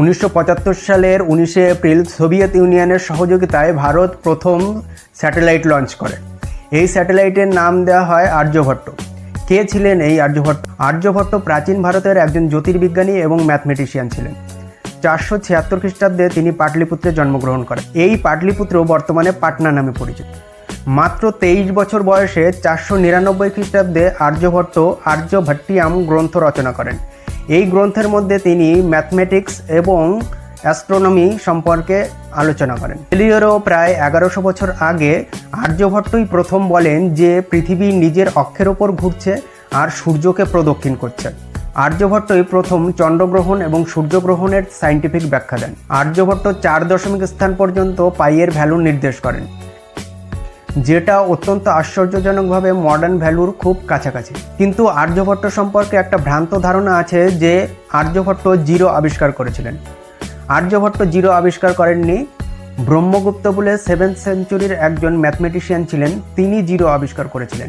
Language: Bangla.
উনিশশো পঁচাত্তর সালের উনিশে এপ্রিল সোভিয়েত ইউনিয়নের সহযোগিতায় ভারত প্রথম স্যাটেলাইট লঞ্চ করে। এই স্যাটেলাইটের নাম দেওয়া হয় আর্যভট্ট। কে ছিলেন এই আর্যভট্ট? আর্যভট্ট প্রাচীন ভারতের একজন জ্যোতির্বিজ্ঞানী এবং ম্যাথমেটিশিয়ান ছিলেন। চারশো ছিয়াত্তর খ্রিস্টাব্দে তিনি পাটলিপুত্রে জন্মগ্রহণ করেন। এই পাটলিপুত্র বর্তমানে পাটনা নামে পরিচিত। মাত্র তেইশ বছর বয়সে চারশো নিরানব্বই খ্রিস্টাব্দে আর্যভট্ট আর্যভট্টিয়াম গ্রন্থ রচনা করেন। এই গ্রন্থের মধ্যে তিনি ম্যাথমেটিক্স এবং অ্যাস্ট্রোনমি সম্পর্কে আলোচনা করেন। এলিওরও প্রায় এগারোশো বছর আগে আর্যভট্টই প্রথম বলেন যে পৃথিবী নিজের অক্ষের ওপর ঘুরছে আর সূর্যকে প্রদক্ষিণ করছে। আর্যভট্টই প্রথম চন্দ্রগ্রহণ এবং সূর্যগ্রহণের সাইন্টিফিক ব্যাখ্যা দেন। আর্যভট্ট চার দশমিক স্থান পর্যন্ত পাইয়ের ভ্যালু নির্দেশ করেন। যেটা অত্যন্ত আশ্চর্যজনকভাবে মডার্ন ভ্যালুর খুব কাছাকাছি। কিন্তু আর্যভট্ট সম্পর্কে একটা ভ্রান্ত ধারণা আছে যে আর্যভট্ট জিরো আবিষ্কার করেছিলেন। আর্যভট্ট জিরো আবিষ্কার করেননি। ব্রহ্মগুপ্ত বলে সেভেন্থ সেঞ্চুরির একজন ম্যাথমেটিশিয়ান ছিলেন, তিনি জিরো আবিষ্কার করেছিলেন।